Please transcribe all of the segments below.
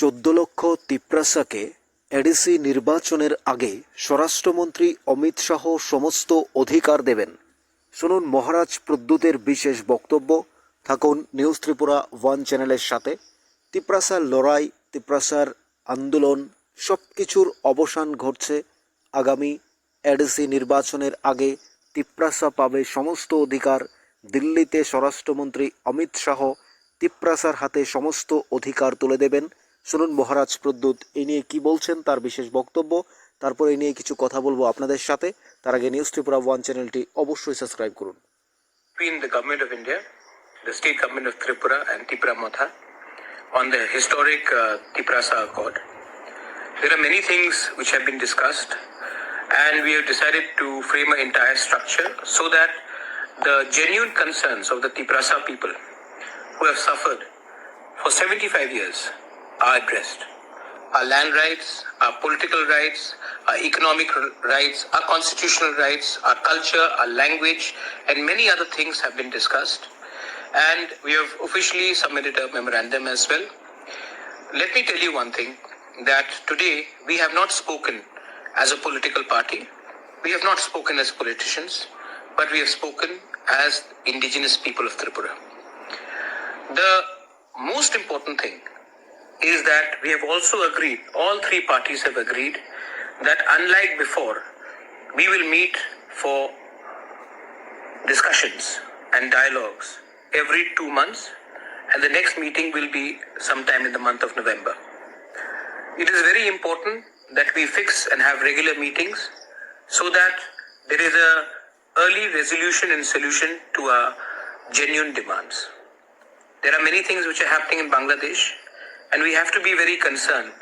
চোদ্দ লক্ষ তিপ্রাসাকে এডিসি নির্বাচনের আগে স্বরাষ্ট্রমন্ত্রী অমিত শাহ সমস্ত অধিকার দেবেন। শুনুন মহারাজ প্রদ্যুতের বিশেষ বক্তব্য। থাকুন নিউজ ত্রিপুরা ওয়ান চ্যানেলের সাথে। তিপ্রাসার লড়াই, তিপ্রাসার আন্দোলন সব কিছুর অবসান ঘটছে। আগামী এডিসি নির্বাচনের আগে তিপ্রাসা পাবে সমস্ত অধিকার। দিল্লিতে স্বরাষ্ট্রমন্ত্রী অমিত শাহ তিপ্রাসার হাতে সমস্ত অধিকার তুলে দেবেন। শুনুন মহারাজ প্রদ্যুৎ এ নিয়ে কি বলছেন তার বিশেষ বক্তব্য তারপর এই নিয়ে কিছু কথা বলব আপনাদের সাথে তার আগে নিউজ ত্রিপুরা ওয়ান চ্যানেলটি অবশ্যই সাবস্ক্রাইব করুন between the government of India, the state government of Tripura and Tripura Matha on the historic uh, Tiprasa Accord. There are many things which have been discussed and we have decided to frame an entire structure so that the genuine concerns of the Tiprasa people who have suffered for 75 years are addressed. Our land rights, our political rights, our economic rights, our constitutional rights, our culture, our language, and many other things have been discussed. And we have officially submitted a memorandum as well. Let me tell you one thing that today we have not spoken as a political party, we have not spoken as politicians, but we have spoken as indigenous people of Tripura. The most important thing is that we have also agreed, all three parties have agreed, that unlike before, we will meet for discussions and dialogues every two months, and the next meeting will be sometime in the month of November. It is very important that we fix and have regular meetings so that there is a early resolution and solution to our genuine demands. There are many things which are happening in Bangladesh, and we have to be very concerned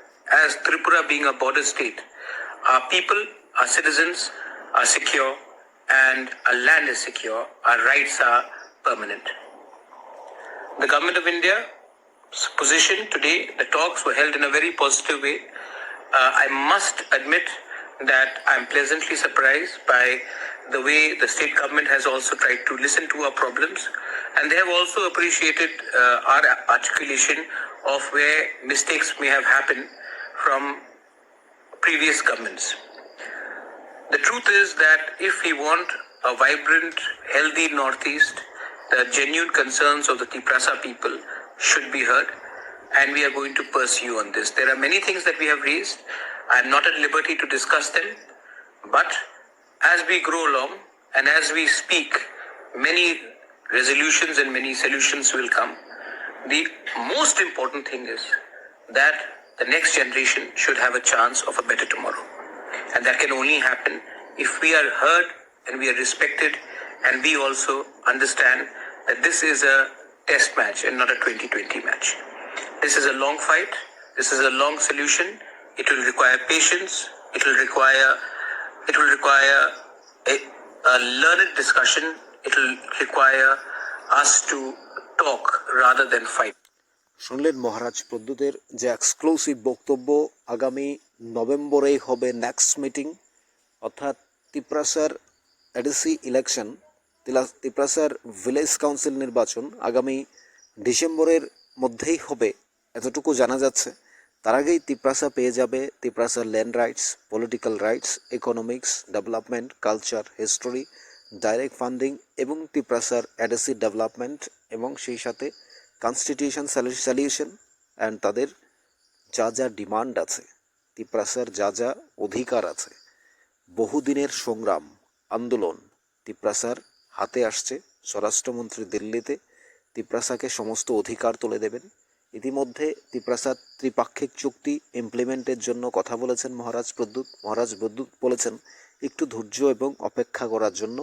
as Tripura being a border state. Our people, our citizens are secure, and our land is secure, our rights are permanent. The government of India's position today, the talks were held in a very positive way. Uh, I must admit that I'm pleasantly surprised by the way the state government has also tried to listen to our problems, and they have also appreciated uh, our articulation of where mistakes may have happened from previous governments. The truth is that if we want a vibrant, healthy Northeast, the genuine concerns of the Tiprasa people should be heard, and we are going to pursue on this. There are many things that we have raised. I am not at liberty to discuss them, but as we grow along and as we speak, many resolutions and many solutions will come. The most important thing is that the next generation should have a chance of a better tomorrow. And that can only happen if we are heard and we are respected and we also understand that this is a test match and not a 2020 match. This is a long fight. This is a long solution. It will require patience. It will require it will require a, a learned discussion. It will require us to talk rather than fight. শুনলেন মহারাজ প্রদ্যুতের যে exclusive বক্তব্য আগামী নভেম্বরেই হবে next meeting অর্থাৎ তিপ্রাসার ADC election তিপ্রাসার village council নির্বাচন আগামী ডিসেম্বরের মধ্যেই হবে এতটুকু জানা যাচ্ছে তার আগেই তিপ্রাসা পেয়ে যাবে তিপ্রাসার land rights, political rights economics development culture history direct funding এবং তিপ্রাসার এডিসি ডেভেলপমেন্ট এবং সেই সাথে কনস্টিটিউশন সলিউশন অ্যান্ড তাদের যা যা ডিমান্ড আছে, তিপ্রাসার যা যা অধিকার আছে, বহুদিনের সংগ্রাম, আন্দোলন তিপ্রাসার হাতে আসছে। স্বরাষ্ট্রমন্ত্রী দিল্লিতে তিপ্রাসাকে সমস্ত অধিকার তুলে দেবেন। ইতিমধ্যে তিপ্রাসার ত্রিপাক্ষিক চুক্তি ইমপ্লিমেন্টের জন্য কথা বলেছেন মহারাজ প্রদ্যুৎ। মহারাজ প্রদ্যুৎ বলেছেন, একটু ধৈর্য এবং অপেক্ষা করার জন্য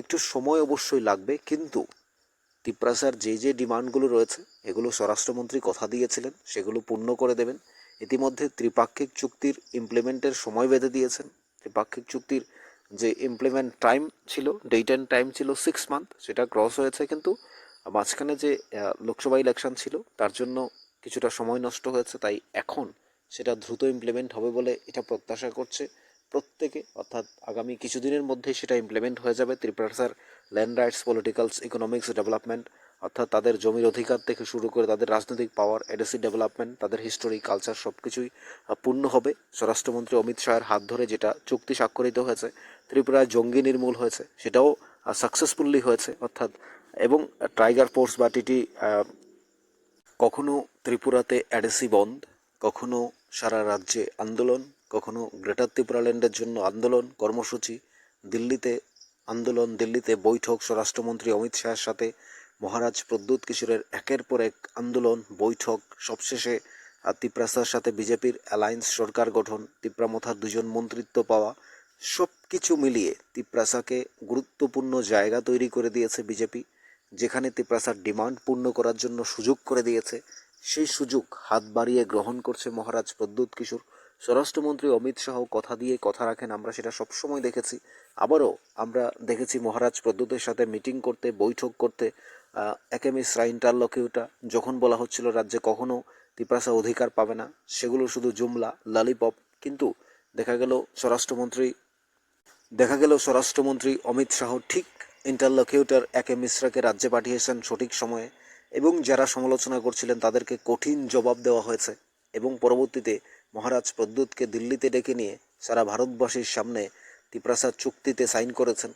একটু সময় অবশ্যই লাগবে, কিন্তু তিপ্রাসার যে যে ডিমান্ডগুলো রয়েছে, এগুলো স্বরাষ্ট্রমন্ত্রী কথা দিয়েছিলেন, সেগুলো পূর্ণ করে দেবেন। ইতিমধ্যে ত্রিপাক্ষিক চুক্তির ইমপ্লিমেন্টের সময় বেঁধে দিয়েছেন। ত্রিপাক্ষিক চুক্তির যে ইমপ্লিমেন্ট টাইম ছিল ডেট অ্যান্ড টাইম ছিল সিক্স মান্থ সেটা ক্রস হয়েছে, কিন্তু মাঝখানে যে লোকসভা ইলেকশন ছিল, তার জন্য কিছুটা সময় নষ্ট হয়েছে, তাই এখন সেটা দ্রুত ইমপ্লিমেন্ট হবে বলে এটা প্রত্যাশা করছে প্রত্যেকে। অর্থাৎ আগামী কিছুদিনের মধ্যেই সেটা ইমপ্লিমেন্ট হয়ে যাবে। Tripura sir land rights politicals economics development অর্থাৎ তাদের জমির অধিকার থেকে শুরু করে তাদের রাজনৈতিক পাওয়ার এডিসি ডেভেলপমেন্ট তাদের হিস্টোরি কালচার সব কিছুই পূর্ণ হবে। স্বরাষ্ট্রমন্ত্রী অমিত শাহের হাত ধরে যেটা চুক্তি স্বাক্ষরিত হয়েছে, ত্রিপুরায় জঙ্গি নির্মূল হয়েছে, সেটাও সাকসেসফুলি হয়েছে। অর্থাৎ এবং টাইগার ফোর্স বা টিটি কখনো ত্রিপুরাতে অ্যাডেসি বন্ধ, কখনো সারা রাজ্যে আন্দোলন, কখনো গ্রেটার ত্রিপুরাল্যান্ডের জন্য আন্দোলন, কর্মসূচি, দিল্লিতে আন্দোলন, দিল্লিতে বৈঠক, স্বরাষ্ট্রমন্ত্রী অমিত শাহের সাথে মহারাজ প্রদ্যুৎ কিশোরের একের পর এক আন্দোলন, বৈঠক, সবশেষে তিপ্রাসার সাথে বিজেপির অ্যালায়েন্স সরকার গঠন, তিপ্রামথার দুজন মন্ত্রিত্ব পাওয়া সব কিছু মিলিয়ে তিপ্রাসাকে গুরুত্বপূর্ণ জায়গা তৈরি করে দিয়েছে বিজেপি। যেখানে তিপ্রাসার ডিমান্ড পূর্ণ করার জন্য সুযোগ করে দিয়েছে, সেই সুযোগ হাত বাড়িয়ে গ্রহণ করছে মহারাজ প্রদ্যুৎ কিশোর। স্বরাষ্ট্রমন্ত্রী অমিত শাহ কথা দিয়ে কথা রাখেন, আমরা সেটা সবসময় দেখেছি। আবারও আমরা দেখেছি মহারাজ প্রদ্যুতের সাথে মিটিং করতে, বৈঠক করতে একেমিসরা ইন্টারলকিউটা যখন বলা হচ্ছিল রাজ্যে কখনো তিপ্রাসা অধিকার পাবে না, সেগুলো শুধু জুমলা, লালিপপ। কিন্তু দেখা গেল স্বরাষ্ট্রমন্ত্রী, দেখা গেল স্বরাষ্ট্রমন্ত্রী অমিত শাহ ঠিক ইন্টারলকিউটার একে মিশ্রাকে রাজ্যে পাঠিয়েছেন সঠিক সময়ে, এবং যারা সমালোচনা করছিলেন তাদেরকে কঠিন জবাব দেওয়া হয়েছে, এবং পরবর্তীতে মহারাজ প্রদ্যুৎকে দিল্লিতে ডেকে নিয়ে সারা ভারতবাসীর সামনে তিপ্রাসার চুক্তিতে সাইন করেছেন,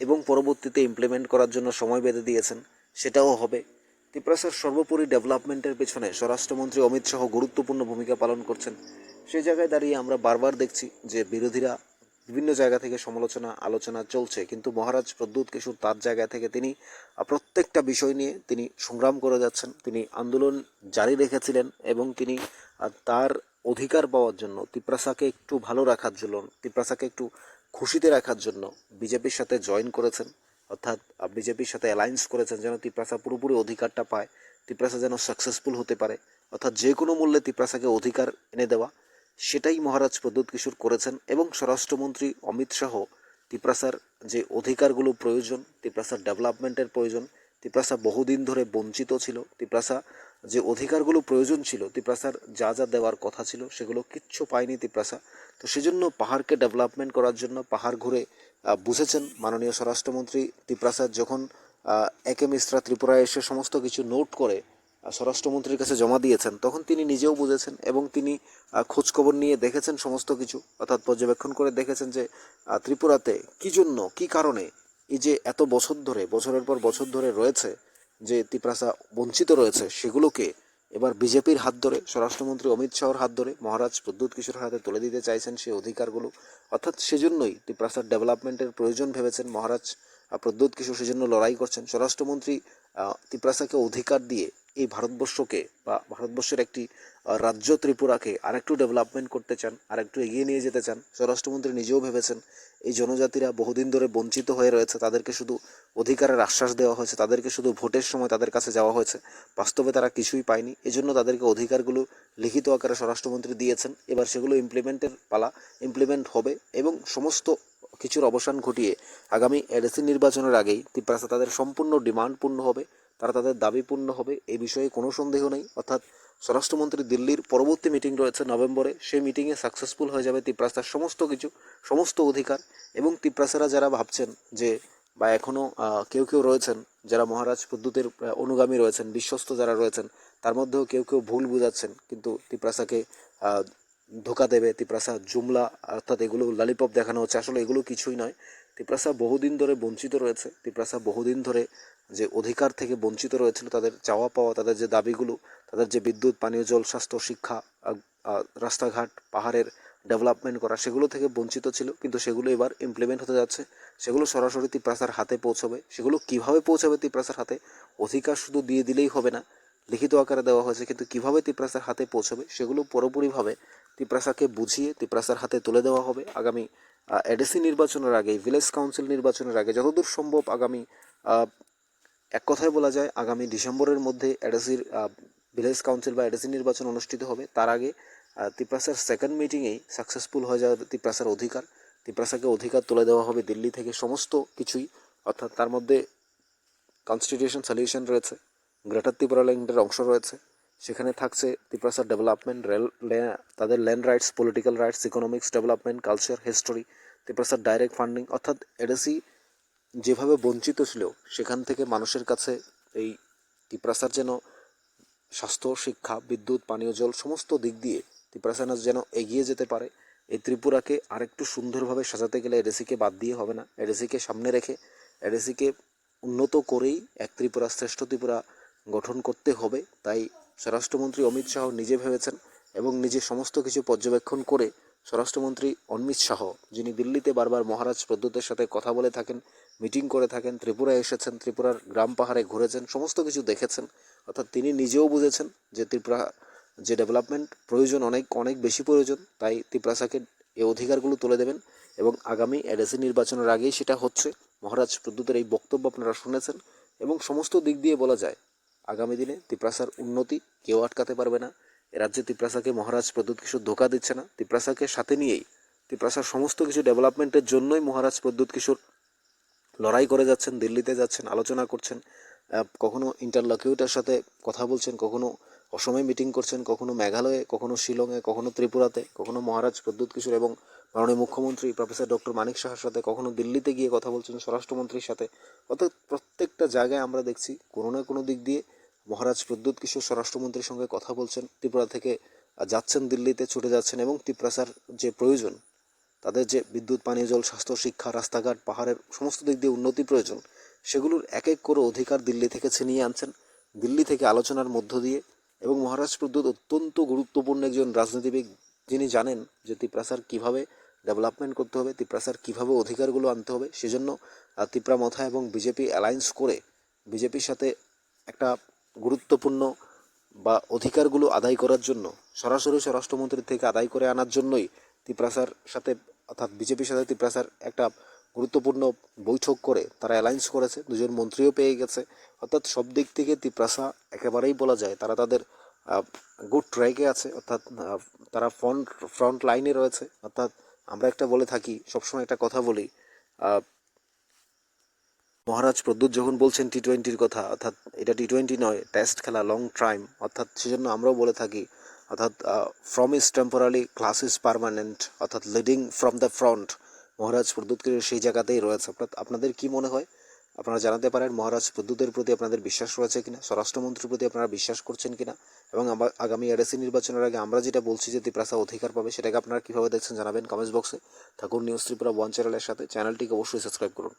এবং পরবর্তীতে ইমপ্লিমেন্ট করার জন্য সময় বেঁধে দিয়েছেন, সেটাও হবে। তিপ্রাসার সর্বোপরি ডেভেলপমেন্টের পেছনে স্বরাষ্ট্রমন্ত্রী অমিত শাহ গুরুত্বপূর্ণ ভূমিকা পালন করছেন। সেই জায়গায় দাঁড়িয়ে আমরা বারবার দেখছি যে বিরোধীরা বিভিন্ন জায়গা থেকে সমালোচনা, আলোচনা চলছে। কিন্তু মহারাজ প্রদ্যুৎ কিশোর তার জায়গা থেকে তিনি প্রত্যেকটা বিষয় নিয়ে তিনি সংগ্রাম করে যাচ্ছেন। তিনি আন্দোলন জারি রেখেছিলেন এবং তিনি তার অধিকার পাওয়ার জন্য, তিপ্রাসাকে একটু ভালো রাখার জন্য, তিপ্রাসাকে একটু খুশিতে রাখার জন্য বিজেপির সাথে জয়েন করেছেন। অর্থাৎ বিজেপির সাথে অ্যালায়েন্স করেছেন যেন তিপ্রাসা পুরোপুরি অধিকারটা পায়, তিপ্রাসা যেন সাকসেসফুল হতে পারে। অর্থাৎ যে কোনো মূল্যে তিপ্রাসাকে অধিকার এনে দেওয়া। সেটাই মহারাজ প্রদ্যুৎ কিশোর করেছেন এবং স্বরাষ্ট্রমন্ত্রী অমিত শাহ, তিপ্রাসার যে অধিকারগুলো প্রয়োজন, তিপ্রাসার ডেভেলপমেন্টের প্রয়োজন, তিপ্রাসা বহুদিন ধরে বঞ্চিত ছিল, তিপ্রাসা যে অধিকারগুলো প্রয়োজন ছিল, তিপ্রাসার যা যা দেওয়ার কথা ছিল সেগুলো কিচ্ছু পায়নি তিপ্রাসা। তো সেজন্য পাহাড়কে ডেভেলপমেন্ট করার জন্য পাহাড় ঘুরে বুঝেছেন মাননীয় স্বরাষ্ট্রমন্ত্রী তিপ্রাসাদ যখন একে মিশ্রা ত্রিপুরায় এসে সমস্ত কিছু নোট করে স্বরাষ্ট্রমন্ত্রীর কাছে জমা দিয়েছেন, তখন তিনি নিজেও বুঝেছেন এবং তিনি খোঁজখবর নিয়ে দেখেছেন সমস্ত কিছু, অর্থাৎ পর্যবেক্ষণ করে দেখেছেন যে ত্রিপুরাতে কি জন্য, কি কারণে এই যে এত বছর ধরে, বছরের পর বছর ধরে রয়েছে যে তিপ্রাসা বঞ্চিত রয়েছে, সেগুলোকে এবার বিজেপির হাত ধরে, স্বরাষ্ট্রমন্ত্রী অমিত শাহর হাত ধরে, মহারাজ প্রদ্যুৎ কিশোর হাতে তুলে দিতে চাইছেন সেই অধিকারগুলো, অর্থাৎ সেজন্যই তিপ্রাসার ডেভেলপমেন্টের প্রয়োজন ভেবেছেন মহারাজ প্রদ্যুৎ কিশোর সেজন্য লড়াই করছেন। স্বরাষ্ট্রমন্ত্রী আহ, তিপ্রাসাকে অধিকার দিয়ে এই ভারতবর্ষকে বা ভারতবর্ষের একটি রাজ্য ত্রিপুরাকে আরেকটু ডেভেলপমেন্ট করতে চান আরেকটু এগিয়ে নিয়ে যেতে চান স্বরাষ্ট্রমন্ত্রী নিজেও ভেবেছেন এই জনজাতিরা বহুদিন ধরে বঞ্চিত হয়ে রয়েছে তাদেরকে শুধু অধিকারের আশ্বাস দেওয়া হয়েছে তাদেরকে শুধু ভোটের সময় তাদের কাছে যাওয়া হয়েছে বাস্তবে তারা কিছুই পায়নি এজন্য তাদেরকে অধিকারগুলো লিখিত আকারে স্বরাষ্ট্রমন্ত্রী দিয়েছেন এবার সেগুলো ইমপ্লিমেন্টের পালা ইমপ্লিমেন্ট হবে এবং সমস্ত কিছুর অবসান ঘটিয়ে আগামী এডিসি নির্বাচনের আগেই তিপ্রাসা তাদের সম্পূর্ণ ডিমান্ড পূর্ণ হবে, তারা তাদের দাবি পূর্ণ হবে এই বিষয়ে কোনো সন্দেহ নেই। অর্থাৎ স্বরাষ্ট্রমন্ত্রী দিল্লির পরবর্তী মিটিং রয়েছে নভেম্বরে, সেই মিটিংয়ে সাকসেসফুল হয়ে যাবে তিপ্রাসার সমস্ত কিছু, সমস্ত অধিকার এবং তিপ্রাসারা যারা ভাবছেন যে বা এখনও কেউ কেউ রয়েছেন, যারা মহারাজ প্রদ্যুতের অনুগামী রয়েছেন, বিশ্বস্ত যারা রয়েছেন, তার মধ্যেও কেউ কেউ ভুল বুঝাচ্ছেন, কিন্তু তিপ্রাসাকে ধোকা দেবে, তিপ্রাসা জুমলা, অর্থাৎ এগুলো লালিপপ দেখানো হচ্ছে। আসলে এগুলো কিছুই নয়। তিপ্রাসা বহুদিন ধরে বঞ্চিত রয়েছে। তিপ্রাসা বহুদিন ধরে যে অধিকার থেকে বঞ্চিত রয়েছিল, তাদের চাওয়া পাওয়া, তাদের যে দাবিগুলো, তাদের যে বিদ্যুৎ, পানীয় জল, স্বাস্থ্য, শিক্ষা রাস্তাঘাট, পাহাড়ের ডেভেলপমেন্ট করা, সেগুলো থেকে বঞ্চিত ছিল। কিন্তু সেগুলো এবার ইমপ্লিমেন্ট হতে যাচ্ছে। সেগুলো সরাসরি তিপ্রাসার হাতে পৌঁছবে। সেগুলো কীভাবে পৌঁছাবে তিপ্রাসার হাতে, অধিকার শুধু দিয়ে দিলেই হবে না। লিখিত আকারে দেওয়া হয়েছে। কিন্তু কীভাবে তিপ্রাসার হাতে পৌঁছবে, সেগুলো পুরোপুরিভাবে তিপ্রাসাকে বুঝিয়ে তিপ্রাসার হাতে তুলে দেওয়া হবে। আগামী এডিসি নির্বাচনের আগে, ভিলেজ কাউন্সিল নির্বাচনের আগে যতদূর সম্ভব আগামী এক কথায় বলা যায় আগামী ডিসেম্বরের মধ্যে এডিসির ভিলেজ কাউন্সিল বা এডিসি নির্বাচন অনুষ্ঠিত হবে। তার আগে তিপ্রাসার সেকেন্ড মিটিংয়েই সাকসেসফুল হয়ে যাবে তিপ্রাসার অধিকার। তিপ্রাসাকে অধিকার তুলে দেওয়া হবে দিল্লি থেকে সমস্ত কিছুই। অর্থাৎ তার মধ্যে কনস্টিটিউশন সলিউশন রয়েছে গ্রেটার ত্রিপুরা ল্যান্ডের অংশ রয়েছে। সেখানে থাকছে ত্রিপুরাসার ডেভেলপমেন্ট রেল তাদের land rights political rights economics development culture history ত্রিপুরাসার direct funding অর্থাৎ এডিসি যেভাবে বঞ্চিত ছিল, সেখান থেকে মানুষের কাছে এই তিপ্রাসার যেন স্বাস্থ্য, শিক্ষা, বিদ্যুৎ, পানীয় জল, সমস্ত দিক দিয়ে ত্রিপুরাসানা যেন এগিয়ে যেতে পারে, এই ত্রিপুরাকে আরেকটু সুন্দরভাবে সাজাতে গেলে এডিসিকে বাদ দিয়ে হবে না। এডিসিকে সামনে রেখে এডিসিকে উন্নত করেই এক ত্রিপুরা শ্রেষ্ঠ ত্রিপুরা গঠন করতে হবে, তাই স্বরাষ্ট্রমন্ত্রী অমিত শাহ নিজে ভেবেছেন এবং নিজে সমস্ত কিছু পর্যবেক্ষণ করে স্বরাষ্ট্রমন্ত্রী অমিত শাহ, যিনি দিল্লিতে বারবার মহারাজ প্রদ্যুতের সাথে কথা বলে থাকেন, মিটিং করে থাকেন, ত্রিপুরায় এসেছেন, ত্রিপুরার গ্রাম পাহাড়ে ঘুরেছেন, সমস্ত কিছু দেখেছেন। অর্থাৎ তিনি নিজেও বুঝেছেন যে ত্রিপুরা, যে ডেভেলপমেন্ট প্রয়োজন অনেক অনেক বেশি প্রয়োজন, তাই ত্রিপুরাসাকে এই অধিকারগুলো তুলে দেবেন এবং আগামী এডেসি নির্বাচনের আগেই সেটা হচ্ছে। মহারাজ প্রদ্যুতের এই বক্তব্য আপনারা শুনেছেন এবং সমস্ত দিক দিয়ে বলা যায় আগামী দিনে তিপ্রাসার উন্নতি কেউ আটকাতে পারবে না। রাজ্যে তিপ্রাসাকে মহারাজ প্রদ্যুৎ কিশোর ধোকা দিচ্ছে না। তিপ্রাসাকে সাথে নিয়েই তিপ্রাসার সমস্ত কিছু ডেভেলপমেন্টের জন্যই মহারাজ প্রদ্যুৎ কিশোর লড়াই করে যাচ্ছেন, দিল্লিতে যাচ্ছেন, আলোচনা করছেন। কখনো ইন্টারলকিউটার সাথে কথা বলছেন, কখনো অসমে মিটিং করছেন, কখনো মেঘালয়ে, কখনো শিলংয়ে, কখনো ত্রিপুরাতে, কখনো মহারাজ প্রদ্যুৎ কিশোর এবং মাননীয় মুখ্যমন্ত্রী প্রফেসর ডক্টর মানিক সাহার সাথে কখনো দিল্লিতে গিয়ে কথা বলছেন স্বরাষ্ট্রমন্ত্রীর সাথে। অর্থাৎ প্রত্যেকটা জায়গায় আমরা দেখছি কোনো না কোনো দিক দিয়ে মহারাজ প্রদ্যুৎ কিশোর স্বরাষ্ট্রমন্ত্রীর সঙ্গে কথা বলছেন, ত্রিপুরা থেকে যাচ্ছেন দিল্লিতে, ছুটে যাচ্ছেন এবং ত্রিপ্রাসার যে প্রয়োজন, তাদের যে বিদ্যুৎ, পানীয়, জল, স্বাস্থ্য, শিক্ষা, রাস্তাঘাট, পাহাড়ের সমস্ত দিক দিয়ে উন্নতি প্রয়োজন, সেগুলোর এক এক করে অধিকার দিল্লি থেকে ছিনিয়ে আনছেন। দিল্লি থেকে আলোচনার মধ্য দিয়ে এবং মহারাজ প্রদ্যুৎ অত্যন্ত গুরুত্বপূর্ণ একজন রাজনীতিবিদ, যিনি জানেন যে তিপ্রাসার কীভাবে ডেভেলপমেন্ট করতে হবে তিপ্রাসার কীভাবে অধিকারগুলো আনতে হবে সেজন্য তিপ্রা মথা এবং বিজেপি অ্যালায়েন্স করে বিজেপির সাথে একটা গুরুত্বপূর্ণ বা অধিকারগুলো আদায় করার জন্য, সরাসরি স্বরাষ্ট্রমন্ত্রীর থেকে আদায় করে আনার জন্যই তিপ্রাসার সাথে, অর্থাৎ বিজেপির সাথে তিপ্রাসার একটা গুরুত্বপূর্ণ বৈঠক করে, তারা অ্যালায়েন্স করেছে, দুজন মন্ত্রীও পেয়ে গেছে। অর্থাৎ সব দিক থেকে তিপ্রাসা একেবারেই বলা যায় তারা তাদের গুড ট্র্যাকে আছে, অর্থাৎ তারা ফ্রন্ট ফ্রন্ট লাইনে রয়েছে, অর্থাৎ আমরা একটা বলে থাকি, সবসময় একটা কথা বলি মহারাজ প্রদ্যুৎ যখন বলছেন টি টোয়েন্টির কথা, অর্থাৎ এটা টি টোয়েন্টি নয় টেস্ট খেলা লং টাইম অর্থাৎ সেজন্য আমরাও বলে থাকি, অর্থাৎ form is temporary class is permanent অর্থাৎ leading from the front Maharaj প্রদ্যুৎকে সেই জায়গাতেই রয়েছে। অর্থাৎ আপনাদের কি মনে হয়? আপনারা জানাতে পারেন মহারাজ প্রদ্যুতের প্রতি আপনাদের বিশ্বাস রয়েছে কিনা, স্বরাষ্ট্রমন্ত্রীর প্রতি আপনারা বিশ্বাস করছেন কিনা, এবং আগামী এসি নির্বাচনের আগে আমরা যেটা বলছি যে ত্রিপ্রাসা অধিকার পাবে সেটাকে আপনারা কীভাবে দেখছেন জানাবেন কমেন্টস বক্সে। ঠাকুর নিউজ ত্রিপুরা ওয়ান চ্যানেলের সাথে। চ্যানেলটিকে অবশ্যই সাবস্ক্রাইব করুন।